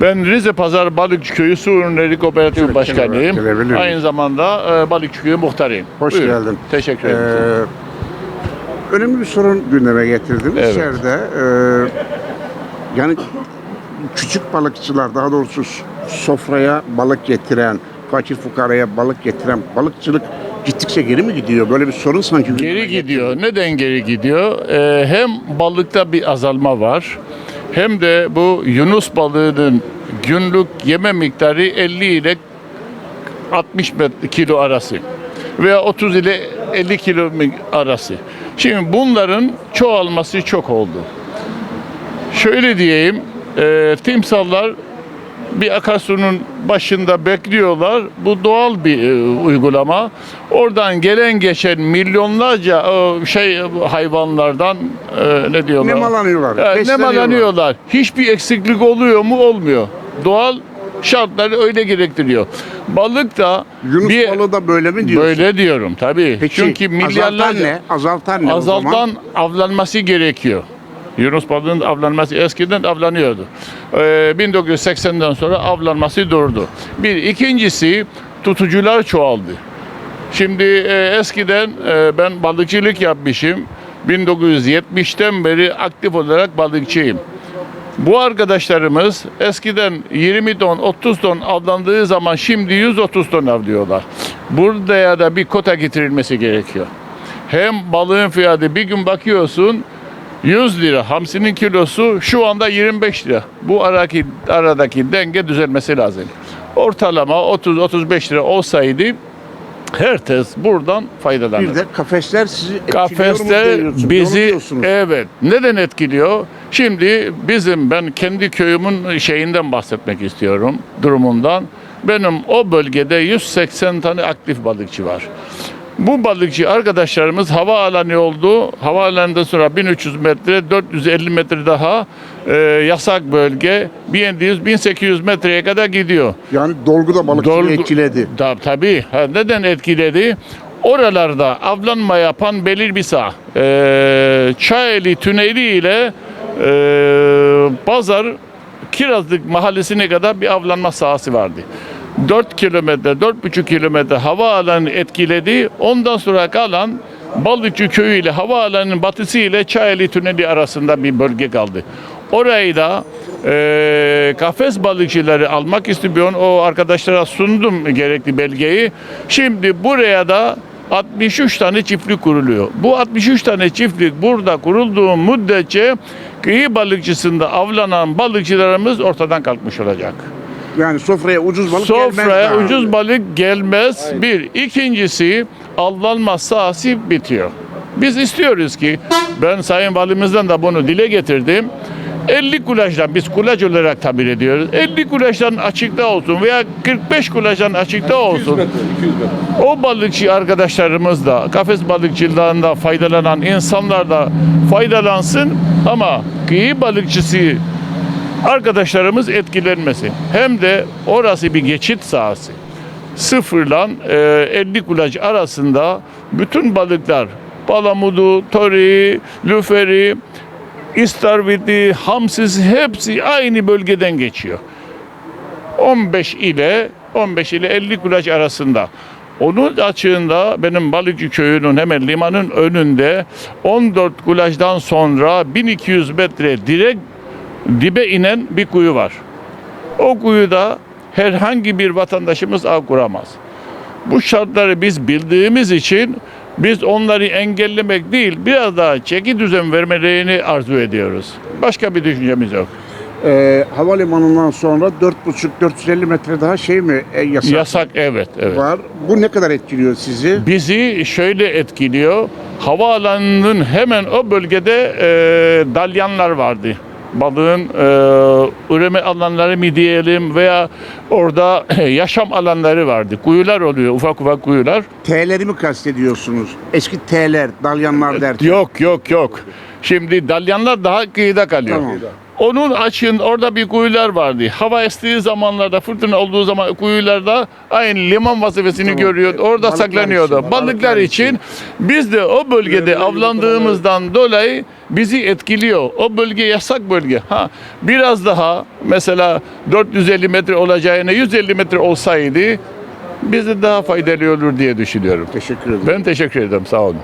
Ben Rize Pazar Balıkçı Köyü Su Ürünleri Kooperatif Başkanıyım. kenara gelebilir miyim? Aynı zamanda e, Balıkçı Köyü muhtarıyım. Hoş Buyurun. geldin. Teşekkür Ee, ederim. önemli bir sorun gündeme getirdiniz Evet. içeride. Ee, yani küçük balıkçılar daha doğrusu sofraya balık getiren, fakir fukaraya balık getiren balıkçılık gittikçe geri mi gidiyor? Böyle bir sorun sanki Geri gidiyor. Neden geri gidiyor? Ee, hem balıkta bir azalma var. Hem de bu Yunus balığının günlük yeme miktarı 50 ile 60 met- kilo arası veya 30 ile 50 kilo arası. Şimdi bunların çoğalması çok oldu. Şöyle diyeyim, e, timsallar bir akarsunun başında bekliyorlar. Bu doğal bir e, uygulama. Oradan gelen geçen milyonlarca e, şey hayvanlardan e, ne diyorlar? Nemalanıyorlar, Evet, besleniyorlar. nemalanıyorlar. Hiçbir eksiklik oluyor mu? Olmuyor. Doğal şartları öyle gerektiriyor. Balık da Yunus bir balığı da böyle mi diyorsun? böyle diyorum tabii. Peki Çünkü milyarlarca azaltan ne? Azaltan ne o zaman? azaltan avlanması gerekiyor. Yunus balığının avlanması eskiden avlanıyordu. Ee, 1980'den sonra avlanması durdu. Bir ikincisi tutucular çoğaldı. Şimdi e, eskiden e, ben balıkçılık yapmışım. 1970'ten beri aktif olarak balıkçıyım. Bu arkadaşlarımız eskiden 20 ton, 30 ton avlandığı zaman şimdi 130 ton avlıyorlar. Buraya da bir kota getirilmesi gerekiyor. Hem balığın fiyatı bir gün bakıyorsun 100 lira, hamsinin kilosu şu anda 25 lira. Bu aradaki, aradaki denge düzelmesi lazım. Ortalama 30-35 lira olsaydı herkes buradan faydalanır. Bir de kafesler sizi? Onu bizi evet neden etkiliyor? Şimdi bizim ben kendi köyümün şeyinden bahsetmek istiyorum durumundan. Benim o bölgede 180 tane aktif balıkçı var. Bu balıkçı arkadaşlarımız havaalanı oldu. Havaalanından sonra 1300 metre, 450 metre daha e, yasak bölge 1700-1800 metreye kadar gidiyor. Yani dolgu da balıkçılığı Dolgu- etkiledi. Da, tabii. Ha, neden etkiledi? Oralarda avlanma yapan belirli bir saha. Ee, Çayeli Tüneli ile e, Pazar Kirazlık mahallesine kadar bir avlanma sahası vardı. 4 kilometre, 4,5 kilometre havaalanı etkiledi. Ondan sonra kalan Balıkçı köyü ile havaalanının batısı ile Çayeli Tüneli arasında bir bölge kaldı. Orayı da e, kafes balıkçıları almak istiyor. O arkadaşlara sundum gerekli belgeyi. Şimdi buraya da 63 tane çiftlik kuruluyor. Bu 63 tane çiftlik burada kurulduğu müddetçe kıyı balıkçısında avlanan balıkçılarımız ortadan kalkmış olacak. Yani sofraya ucuz balık gelmez. Sofraya ucuz balık gelmez. Bir. İkincisi avlanma sahası bitiyor. Biz istiyoruz ki ben Sayın Valimizden de bunu dile getirdim. 50 kulajdan biz kulaj olarak tabir ediyoruz. 50 kulajdan açıkta olsun veya 45 kulajdan açıkta olsun. O balıkçı arkadaşlarımız da kafes balıkçılığında faydalanan insanlar da faydalansın ama kıyı balıkçısı arkadaşlarımız etkilenmesin. Hem de orası bir geçit sahası. Sıfırla e, 50 kulaç arasında bütün balıklar palamudu, tori, lüferi, istarviti, hamsisi hepsi aynı bölgeden geçiyor. 15 ile 15 ile 50 kulaç arasında. Onun açığında benim Balıkçı köyünün hemen limanın önünde 14 kulaçtan sonra 1200 metre direkt dibe inen bir kuyu var. O kuyuda herhangi bir vatandaşımız av kuramaz. Bu şartları biz bildiğimiz için biz onları engellemek değil biraz daha çeki düzen vermelerini arzu ediyoruz. Başka bir düşüncemiz yok. Ee, havalimanından sonra 4,5-450 metre daha şey mi e, yasak, Yasak evet evet. var? Bu ne kadar etkiliyor sizi? Bizi şöyle etkiliyor. Havaalanının hemen o bölgede e, dalyanlar vardı. Balığın e, üreme alanları mı diyelim veya orada yaşam alanları vardı. Kuyular oluyor, ufak ufak kuyular. T'leri mi kastediyorsunuz? Eski T'ler, dalyanlar derken. Yok yok yok. Şimdi dalyanlar daha kıyıda kalıyor. Tamam. Onun açın orada bir kuyular vardı. Hava estiği zamanlarda, fırtına olduğu zaman kuyularda aynı liman vazifesini Tamam. görüyor. Orada Balıklar saklanıyordu. için, Balıklar, balıklar için. için. biz de o bölgede Görevli avlandığımızdan dolayı bizi etkiliyor. O bölge yasak bölge. Ha biraz daha mesela 450 metre olacağına 150 metre olsaydı bize daha faydalı olur diye düşünüyorum. Teşekkür ederim. Ben teşekkür ederim. Sağ olun.